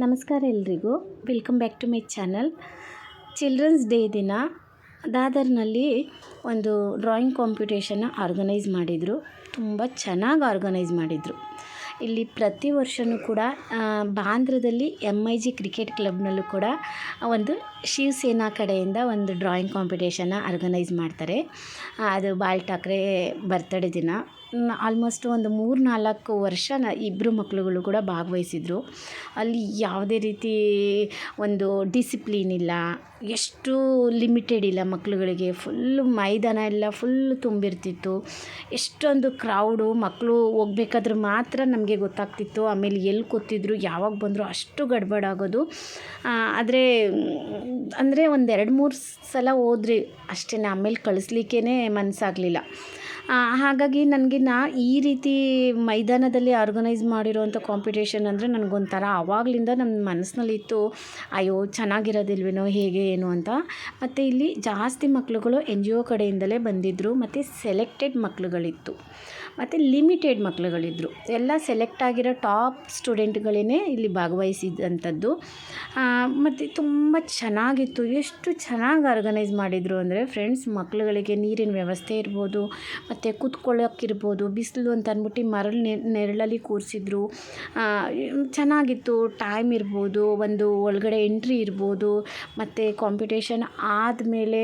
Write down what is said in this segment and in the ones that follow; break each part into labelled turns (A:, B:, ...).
A: ನಮಸ್ಕಾರ ಎಲ್ರಿಗೂ. Welcome back to my channel children's day ದಿನ. ದಾದರ್ನಲ್ಲಿ ಒಂದು ಡ್ರಾಯಿಂಗ್ ಕಾಂಪಿಟೇಷನ್ನ ಆರ್ಗನೈಸ್ ಮಾಡಿದರು. ತುಂಬ ಚೆನ್ನಾಗಿ ಆರ್ಗನೈಸ್ ಮಾಡಿದರು. ಇಲ್ಲಿ ಪ್ರತಿ ವರ್ಷವೂ ಕೂಡ ಬಾಂಧ್ರದಲ್ಲಿ ಎಂ ಐ ಜಿ ಕ್ರಿಕೆಟ್ ಕ್ಲಬ್ನಲ್ಲೂ ಕೂಡ ಒಂದು ಶಿವಸೇನಾ ಕಡೆಯಿಂದ ಒಂದು ಡ್ರಾಯಿಂಗ್ ಕಾಂಪಿಟೇಷನ್ನ ಆರ್ಗನೈಸ್ ಮಾಡ್ತಾರೆ. ಅದು ಬಾಲ್ ಠಾಕ್ರೆ ಬರ್ತಡೇ ದಿನ. ಆಲ್ಮೋಸ್ಟ್ ಒಂದು ಮೂರು ನಾಲ್ಕು ವರ್ಷ ನ ಇಬ್ಬರು ಮಕ್ಕಳುಗಳು ಕೂಡ ಭಾಗವಹಿಸಿದ್ರು. ಅಲ್ಲಿ ಯಾವುದೇ ರೀತಿ ಒಂದು ಡಿಸಿಪ್ಲೀನ್ ಇಲ್ಲ, ಎಷ್ಟು ಲಿಮಿಟೆಡ್ ಇಲ್ಲ ಮಕ್ಕಳುಗಳಿಗೆ ಫುಲ್ಲು ಮೈದಾನ ಎಲ್ಲ ಫುಲ್ಲು ತುಂಬಿರ್ತಿತ್ತು. ಎಷ್ಟೊಂದು ಕ್ರೌಡು ಮಕ್ಕಳು ಹೋಗ್ಬೇಕಾದ್ರೆ ಮಾತ್ರ ನಮಗೆ ಗೊತ್ತಾಗ್ತಿತ್ತು. ಆಮೇಲೆ ಎಲ್ಲಿ ಕೂತಿದ್ರು, ಯಾವಾಗ ಬಂದರೂ ಅಷ್ಟು ಗಡ್ಬಡಾಗೋದು ಆದರೆ, ಅಂದರೆ ಒಂದು ಎರಡು ಮೂರು ಸಲ ಹೋದ್ರಿ ಅಷ್ಟೇ ಆಮೇಲೆ ಕಳಿಸ್ಲಿಕ್ಕೇ ಮನಸ್ಸಾಗಲಿಲ್ಲ ಹಾಗಾಗಿ ನನಗೆ ನಾ ಈ ರೀತಿ ಮೈದಾನದಲ್ಲಿ ಆರ್ಗನೈಸ್ ಮಾಡಿರೋವಂಥ ಕಾಂಪಿಟೇಷನ್ ಅಂದರೆ ನನಗೊಂಥರ ಆವಾಗಲಿಂದ ನನ್ನ ಮನಸ್ಸಿನಲ್ಲಿತ್ತು ಅಯ್ಯೋ, ಚೆನ್ನಾಗಿರೋದಿಲ್ವೇನೋ, ಹೇಗೆ, ಏನು ಅಂತ. ಮತ್ತು ಇಲ್ಲಿ ಜಾಸ್ತಿ ಮಕ್ಕಳುಗಳು ಎನ್ ಜಿ ಒ ಕಡೆಯಿಂದಲೇ ಬಂದಿದ್ದರು ಮತ್ತು ಸೆಲೆಕ್ಟೆಡ್ ಮಕ್ಕಳುಗಳಿತ್ತು ಮತ್ತು ಲಿಮಿಟೆಡ್ ಮಕ್ಕಳುಗಳಿದ್ರು ಎಲ್ಲ ಸೆಲೆಕ್ಟ್ ಆಗಿರೋ ಟಾಪ್ ಸ್ಟೂಡೆಂಟ್ಗಳೇ ಇಲ್ಲಿ ಭಾಗವಹಿಸಿದಂಥದ್ದು. ಮತ್ತು ತುಂಬ ಚೆನ್ನಾಗಿತ್ತು. ಎಷ್ಟು ಚೆನ್ನಾಗಿ ಆರ್ಗನೈಸ್ ಮಾಡಿದರು ಅಂದರೆ ಫ್ರೆಂಡ್ಸ್ ಮಕ್ಕಳುಗಳಿಗೆ ನೀರಿನ ವ್ಯವಸ್ಥೆ ಇರ್ಬೋದು ಮತ್ತು ಕೂತ್ಕೊಳ್ಳೋಕ್ಕಿರ್ಬೋದು ಬಿಸಿಲು ಅಂತ ಅಂದ್ಬಿಟ್ಟು ಮರಳು ನೆರಳಲ್ಲಿ ಕೂರಿಸಿದ್ರು. ಚೆನ್ನಾಗಿತ್ತು ಟೈಮ್ ಇರ್ಬೋದು, ಒಂದು ಒಳಗಡೆ ಎಂಟ್ರಿ ಇರ್ಬೋದು, ಮತ್ತು ಕಾಂಪಿಟೇಷನ್ ಆದಮೇಲೆ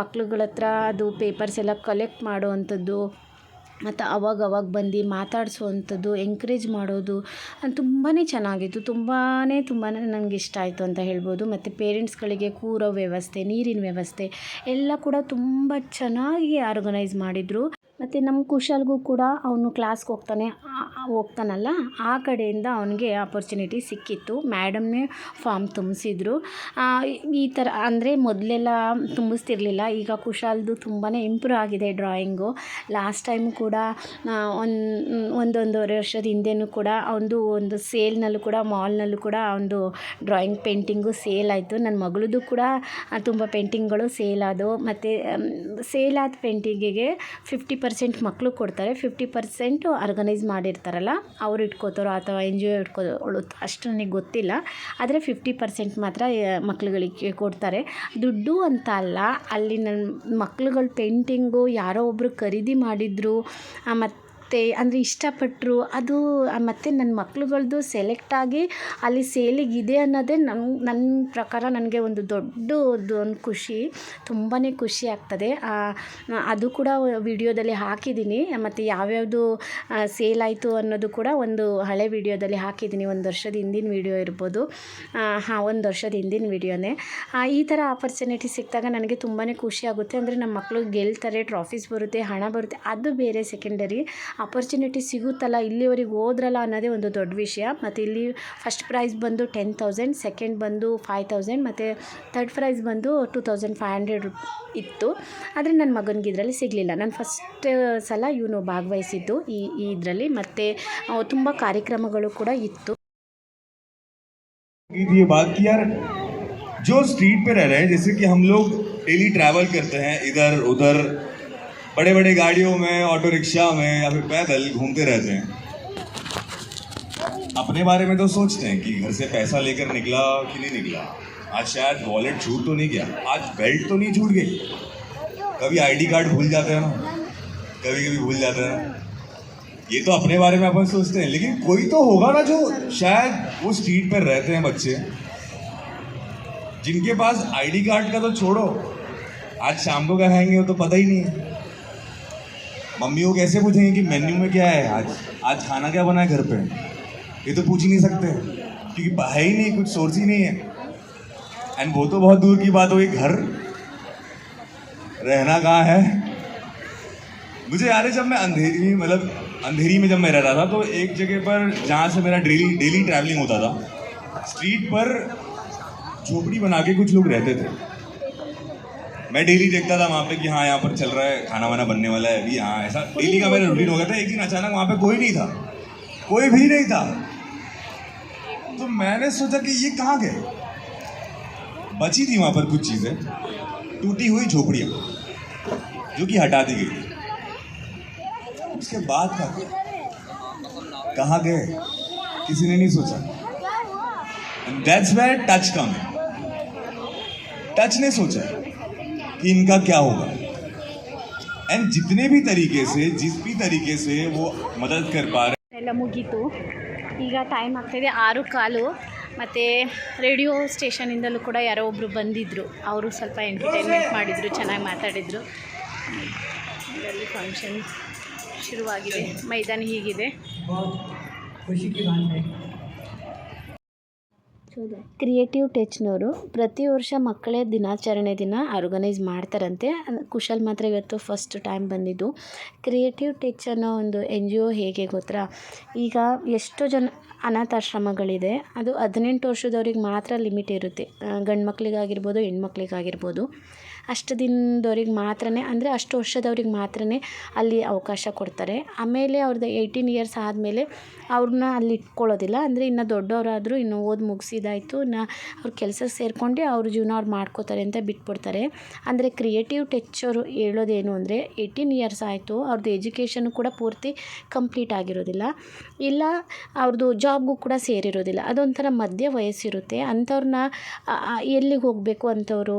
A: ಮಕ್ಳುಗಳ ಹತ್ರ ಅದು ಪೇಪರ್ಸ್ ಎಲ್ಲ ಕಲೆಕ್ಟ್ ಮಾಡುವಂಥದ್ದು. ಮತ್ತು ಅವಾಗ ಅವಾಗ ಬಂದು ಮಾತಾಡಿಸುವಂಥದ್ದು ಎಂಕರೇಜ್ ಮಾಡೋದು ತುಂಬಾ ಚೆನ್ನಾಗಿತ್ತು. ತುಂಬಾ ತುಂಬಾ ನನಗೆ ಇಷ್ಟ ಆಯಿತು ಅಂತ ಹೇಳ್ಬೋದು. ಮತ್ತು ಪೇರೆಂಟ್ಸ್ಗಳಿಗೆ ಕೂರೋ ವ್ಯವಸ್ಥೆ, ನೀರಿನ ವ್ಯವಸ್ಥೆ ಎಲ್ಲ ಕೂಡ ತುಂಬ ಚೆನ್ನಾಗಿ ಆರ್ಗನೈಸ್ ಮಾಡಿದರು. ಮತ್ತು ನಮ್ಮ ಕುಶಾಲ್ಗೂ ಕೂಡ ಅವನು ಕ್ಲಾಸ್ಗೆ ಹೋಗ್ತಾನೆ ಹೋಗ್ತಾನಲ್ಲ? ಆ ಕಡೆಯಿಂದ ಅವನಿಗೆ ಆಪರ್ಚುನಿಟಿ ಸಿಕ್ಕಿತ್ತು. ಮೇಡಮ್ನೇ ಫಾರ್ಮ್ ತುಂಬಿಸಿದ್ರು. ಈ ಥರ ಅಂದರೆ ಮೊದಲೆಲ್ಲ ತುಂಬಿಸ್ತಿರ್ಲಿಲ್ಲ. ಈಗ ಕುಶಾಲ್ದು ತುಂಬಾ ಇಂಪ್ರೂವ್ ಆಗಿದೆ ಡ್ರಾಯಿಂಗು ಲಾಸ್ಟ್ ಟೈಮ್ ಕೂಡ ಒಂದು, ಒಂದೊಂದೂವರೆ ವರ್ಷದ ಹಿಂದೆನೂ ಕೂಡ ಅವನದು ಒಂದು ಸೇಲ್ನಲ್ಲೂ ಕೂಡ ಮಾಲ್ನಲ್ಲೂ ಕೂಡ ಒಂದು ಡ್ರಾಯಿಂಗ್ ಪೇಂಟಿಂಗು ಸೇಲ್ ಆಯಿತು. ನನ್ನ ಮಗಳದ್ದು ಕೂಡ ತುಂಬ ಪೇಂಟಿಂಗ್ಗಳು ಸೇಲ್ ಆದವು. ಮತ್ತು ಸೇಲ್ ಆದ ಪೇಂಟಿಂಗಿಗೆ ಫಿಫ್ಟಿ ಪರ್ಸೆಂಟ್ ಮಕ್ಕಳು ಕೊಡ್ತಾರೆ ಫಿಫ್ಟಿ ಪರ್ಸೆಂಟು ಆರ್ಗನೈಸ್ ಮಾಡಿರ್ತಾರಲ್ಲ, ಅವ್ರು ಇಟ್ಕೋತಾರೋ ಅಥವಾ ಎನ್ ಜಿ ಒ ಇಟ್ಕೊಳ್ಳೋ ಅಷ್ಟು ನನಗೆ ಗೊತ್ತಿಲ್ಲ. ಆದರೆ ಫಿಫ್ಟಿ ಪರ್ಸೆಂಟ್ ಮಾತ್ರ ಮಕ್ಳುಗಳಿಗೆ ಕೊಡ್ತಾರೆ. ದುಡ್ಡು ಅಂತ ಅಲ್ಲ, ಅಲ್ಲಿ ನನ್ನ ಮಕ್ಳುಗಳು ಪೇಂಟಿಂಗು ಯಾರೋ ಒಬ್ಬರು ಖರೀದಿ ಮಾಡಿದ್ರು ಮತ್ತು ಅಂದರೆ ಇಷ್ಟಪಟ್ಟರು ಅದು ಮತ್ತು ನನ್ನ ಮಕ್ಳುಗಳದ್ದು ಸೆಲೆಕ್ಟ್ ಆಗಿ ಅಲ್ಲಿ ಸೇಲಿಗಿದೆ ಅನ್ನೋದೇ ನನ್ನ ನನ್ನ ಪ್ರಕಾರ ನನಗೆ ಒಂದು ದೊಡ್ಡ ಒಂದು ಖುಷಿ ತುಂಬಾ ಖುಷಿ ಆಗ್ತದೆ. ಅದು ಕೂಡ ವಿಡಿಯೋದಲ್ಲಿ ಹಾಕಿದ್ದೀನಿ ಮತ್ತು ಯಾವ್ಯಾವುದು ಸೇಲ್ ಆಯಿತು ಅನ್ನೋದು ಕೂಡ ಒಂದು ಹಳೆ ವಿಡಿಯೋದಲ್ಲಿ ಹಾಕಿದ್ದೀನಿ ಒಂದು ವರ್ಷದ ಹಿಂದಿನ ವಿಡಿಯೋ ಇರ್ಬೋದು. ಹಾಂ, ಒಂದು ವರ್ಷದ ಹಿಂದಿನ ವಿಡಿಯೋನೇ. ಈ ಥರ ಆಪರ್ಚುನಿಟಿ ಸಿಕ್ಕಿದಾಗ ನನಗೆ ತುಂಬಾ ಖುಷಿ ಆಗುತ್ತೆ, ಅಂದರೆ ನಮ್ಮ ಮಕ್ಕಳು ಗೆಲ್ತಾರೆ ಟ್ರಾಫೀಸ್ ಬರುತ್ತೆ, ಹಣ ಬರುತ್ತೆ, ಅದು ಬೇರೆ ಸೆಕೆಂಡರಿ ಆಪರ್ಚುನಿಟಿ ಸಿಗುತ್ತಲ್ಲ ಇಲ್ಲಿವರೆಗೆ ಹೋದ್ರಲ್ಲ ಅನ್ನೋದೇ ಒಂದು ದೊಡ್ಡ ವಿಷಯ ಮತ್ತು ಇಲ್ಲಿ ಫಸ್ಟ್ ಪ್ರೈಸ್ ಬಂದು ಟೆನ್ ತೌಸಂಡ್ ಸೆಕೆಂಡ್ ಬಂದು ಫೈವ್ ತೌಸಂಡ್ ಮತ್ತು ತರ್ಡ್ ಪ್ರೈಸ್ ಬಂದು ಟೂ ತೌಸಂಡ್ ಫೈವ್ ಹಂಡ್ರೆಡ್ ಇತ್ತು ಆದರೆ ನನ್ನ ಮಗನಿಗೆ ಇದರಲ್ಲಿ ಸಿಗಲಿಲ್ಲ ನಾನು ಫಸ್ಟ್ ಸಲ ಇವನು ಭಾಗವಹಿಸಿದ್ದು ಈ ಈ ಇದರಲ್ಲಿ ಮತ್ತು ತುಂಬ ಕಾರ್ಯಕ್ರಮಗಳು ಕೂಡ ಇತ್ತು
B: की थी ये बात कि यार जो स्ट्रीट पे रह रहे हैं जैसे कि हम लोग डेली ट्रैवल करते हैं इधर उधर बड़े बड़े गाड़ियों में ऑटो रिक्शा में या फिर पैदल घूमते रहते हैं। अपने बारे में तो सोचते हैं कि घर से पैसा लेकर निकला कि नहीं निकला। आज शायद वॉलेट छूट तो नहीं गया। आज बेल्ट तो नहीं छूट गई। कभी आईडी कार्ड भूल जाते हैं ना। कभी कभी भूल जाते हैं। ये तो अपने बारे में अपन सोचते हैं। लेकिन कोई तो होगा ना जो शायद वो स्ट्रीट पर रहते हैं बच्चे। जिनके पास आईडी कार्ड का तो छोड़ो। आज शाम को खाएँगे वो तो पता ही नहीं है। मम्मी वो कैसे पूछेंगे कि मेन्यू में क्या है? आज आज खाना क्या बना है घर पे? ये तो पूछ ही नहीं सकते। क्योंकि है ही नहीं, कुछ सोर्स ही नहीं है। एंड वो तो बहुत दूर की बात हुई घर। रहना कहाँ है? मुझे याद है जब मैं अंधेरी मतलब अंधेरी में जब मैं रह रहा था तो एक जगह पर जहाँ से मेरा डेली डेली ट्रैवलिंग होता था स्ट्रीट पर झोपड़ी बना के कुछ लोग रहते थे। मैं डेली देखता था वहाँ पे कि हाँ यहाँ पर चल रहा है खाना वाना बनने वाला है, अभी हाँ ऐसा। डेली का मेरा रूटीन हो गया था, एक दिन अचानक वहाँ पे कोई नहीं था। कोई भी नहीं था। तो मैंने सोचा कि ये कहाँ गए? बची थी वहाँ पर कुछ चीज़ें। टूटी हुई झोपड़ियाँ, जो कि हटा दी गई थी। उसके बाद का कहाँ गए? किसी ने नहीं सोचा। That's where touch come touch ने सोचा। कि इनका क्या होगा एंड जितने भी तरीके से जिस भी तरीके से वो मदद कर पा रहे
A: ಎಲ್ಲ ಮುಗೀತು ಈಗ ಟೈಮ್ ಆಗ್ತಾಯಿದೆ ಆರು ಕಾಲು ಮತ್ತು ರೇಡಿಯೋ ಸ್ಟೇಷನಿಂದಲೂ ಕೂಡ ಯಾರೋ ಒಬ್ಬರು ಬಂದಿದ್ದರು ಅವರು ಸ್ವಲ್ಪ ಎಂಟರ್ಟೈನ್ಮೆಂಟ್ ಮಾಡಿದರು ಚೆನ್ನಾಗಿ ಮಾತಾಡಿದರು ಇದರಲ್ಲಿ ಫಂಕ್ಷನ್ ಶುರುವಾಗಿದೆ ಮೈದಾನ ಹೀಗಿದೆ
C: खुशी की बात है
A: ಕ್ರಿಯೇಟಿವ್ ಟಚ್ನವರು ಪ್ರತಿ ವರ್ಷ ಮಕ್ಕಳೇ ದಿನಾಚರಣೆ ದಿನ ಆರ್ಗನೈಸ್ ಮಾಡ್ತಾರಂತೆ. ಕುಶಲ್ ಮಾತ್ರ ಇವತ್ತು ಫಸ್ಟ್ ಟೈಮ್ ಬಂದಿದ್ದು. ಕ್ರಿಯೇಟಿವ್ ಟಚ್ ಅನ್ನೋ ಒಂದು ಎನ್ ಜಿ ಒ ಹೇಗೆ ಗೊತ್ತಾ? ಈಗ ಎಷ್ಟೋ ಜನ ಅನಾಥಾಶ್ರಮಗಳಿದೆ. ಅದು ಹದಿನೆಂಟು ವರ್ಷದವ್ರಿಗೆ ಮಾತ್ರ ಲಿಮಿಟ್ ಇರುತ್ತೆ. ಗಂಡು ಮಕ್ಕಳಿಗಾಗಿರ್ಬೋದು ಹೆಣ್ಮಕ್ಳಿಗಾಗಿರ್ಬೋದು. ಅಷ್ಟು ದಿನದವ್ರಿಗೆ ಮಾತ್ರ ಅಂದರೆ ಅಷ್ಟು ವರ್ಷದವ್ರಿಗೆ ಮಾತ್ರ ಅಲ್ಲಿ ಅವಕಾಶ ಕೊಡ್ತಾರೆ. ಆಮೇಲೆ ಅವ್ರದ್ದು ಏಯ್ಟೀನ್ ಇಯರ್ಸ್ ಆದಮೇಲೆ ಅವ್ರನ್ನ ಅಲ್ಲಿ ಇಟ್ಕೊಳ್ಳೋದಿಲ್ಲ. ಅಂದರೆ ಇನ್ನು ದೊಡ್ಡವರಾದರೂ ಇನ್ನು ಓದಿ ಮುಗಿಸಿದಾಯಿತು, ಇನ್ನು ಅವ್ರ ಕೆಲಸ ಸೇರಿಕೊಂಡು ಅವ್ರ ಜೀವನ ಅವ್ರು ಮಾಡ್ಕೋತಾರೆ ಅಂತ ಬಿಟ್ಬಿಡ್ತಾರೆ. ಅಂದರೆ ಕ್ರಿಯೇಟಿವ್ ಟಚ್ ಅವರು ಹೇಳೋದೇನು ಅಂದರೆ ಏಯ್ಟೀನ್ ಇಯರ್ಸ್ ಆಯಿತು ಅವ್ರದ್ದು ಎಜುಕೇಷನ್ ಕೂಡ ಪೂರ್ತಿ ಕಂಪ್ಲೀಟ್ ಆಗಿರೋದಿಲ್ಲ. ಇಲ್ಲ ಅವ್ರದ್ದು ಜಾಬ್ಗೂ ಕೂಡ ಸೇರಿರೋದಿಲ್ಲ. ಅದೊಂಥರ ಮಧ್ಯ ವಯಸ್ಸಿರುತ್ತೆ. ಅಂಥವ್ರನ್ನ ಎಲ್ಲಿಗೆ ಹೋಗಬೇಕು ಅಂಥವ್ರು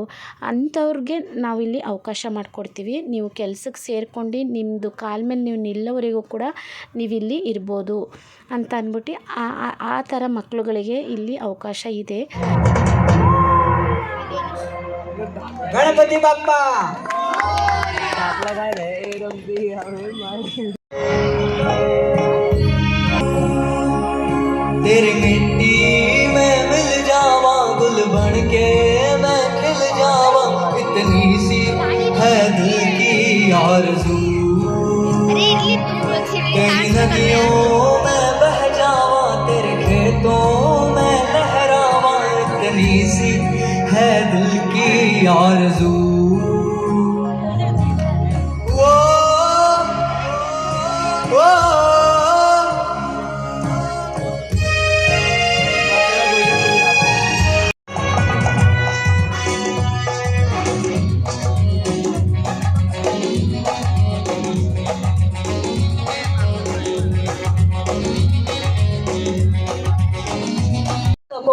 A: ಅಂಥವ್ರಿಗೆ ನಾವಿಲ್ಲಿ ಅವಕಾಶ ಮಾಡಿಕೊಡ್ತೀವಿ. ನೀವು ಕೆಲಸಕ್ಕೆ ಸೇರ್ಕೊಂಡು ನಿಮ್ಮದು ಕಾಲ ಮೇಲೆ ನೀವು ನಿಲ್ಲೋವರೆಗೂ ಕೂಡ ನೀವಿಲ್ಲಿ ಇರ್ಬೋದು ಅಂತ ಅಂದ್ಬಿಟ್ಟು ಆ ಥರ ಮಕ್ಕಳುಗಳಿಗೆ ಇಲ್ಲಿ ಅವಕಾಶ ಇದೆ.
C: ಗಣಪತಿ ಬಾಪ್ಪ! तेरी मिट्टी में मिल जावा गुल बन के मैं खिल जावा। इतनी सी है दिल की आरज़ू। कहीं नदियों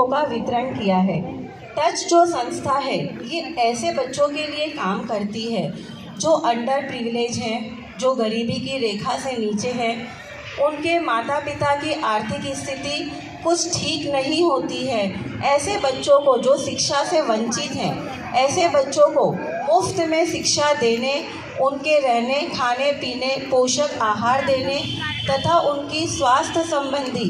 D: पुस्तकों का वितरण किया है। टच जो संस्था है, ये ऐसे बच्चों के लिए काम करती है, जो अंडर प्रिविलेज हैं, जो गरीबी की रेखा से नीचे हैं। उनके माता पिता की आर्थिक स्थिति कुछ ठीक नहीं होती है। ऐसे बच्चों को जो शिक्षा से वंचित हैं, ऐसे बच्चों को मुफ़्त में शिक्षा देने, उनके रहने, खाने, पीने, पोषक आहार देने तथा उनकी स्वास्थ्य संबंधी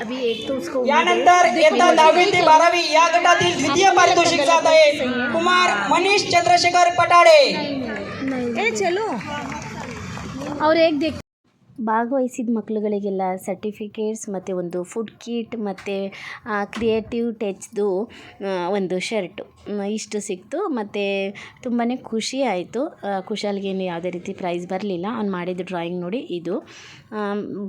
A: अभी एक तो उसको
C: यानंतर इयत्ता दहावी बारावी या गटातील द्वितीय पारितोषिक जात आहे कुमार मनीष चंद्रशेखर पटाडे
A: ए चलो। और एक देख ಭಾಗವಹಿಸಿದ ಮಕ್ಕಳುಗಳಿಗೆಲ್ಲ ಸರ್ಟಿಫಿಕೇಟ್ಸ್ ಮತ್ತು ಒಂದು ಫುಡ್ ಕಿಟ್ ಮತ್ತು ಕ್ರಿಯೇಟಿವ್ ಟಚ್ದು ಒಂದು ಶರ್ಟು ಇಷ್ಟು ಸಿಕ್ತು. ಮತ್ತು ತುಂಬಾ ಖುಷಿ ಆಯಿತು. ಖುಷಾಲ್ಗೇನು ಯಾವುದೇ ರೀತಿ ಪ್ರೈಸ್ ಬರಲಿಲ್ಲ. ಅವ್ನು ಮಾಡಿದ ಡ್ರಾಯಿಂಗ್ ನೋಡಿ ಇದು.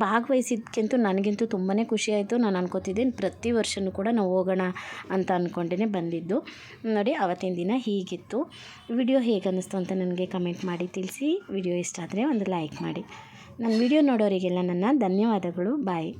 A: ಭಾಗವಹಿಸಿದ್ಕಿಂತೂ ನನಗಂತೂ ತುಂಬಾ ಖುಷಿ ಆಯಿತು. ನಾನು ಅನ್ಕೋತಿದ್ದೀನಿ ಪ್ರತಿ ವರ್ಷವೂ ಕೂಡ ನಾವು ಹೋಗೋಣ ಅಂತ ಅಂದ್ಕೊಂಡೇ ಬಂದಿದ್ದು. ನೋಡಿ, ಅವತ್ತಿನ ದಿನ ಹೀಗಿತ್ತು. ವಿಡಿಯೋ ಹೇಗೆ ಅನ್ನಿಸ್ತು ಅಂತ ನನಗೆ ಕಮೆಂಟ್ ಮಾಡಿ ತಿಳಿಸಿ. ವಿಡಿಯೋ ಇಷ್ಟ ಆದರೆ ಒಂದು ಲೈಕ್ ಮಾಡಿ. ನನ್ನ ವಿಡಿಯೋ ನೋಡೋರಿಗೆಲ್ಲ ನನ್ನ ಧನ್ಯವಾದಗಳು. ಬಾಯ್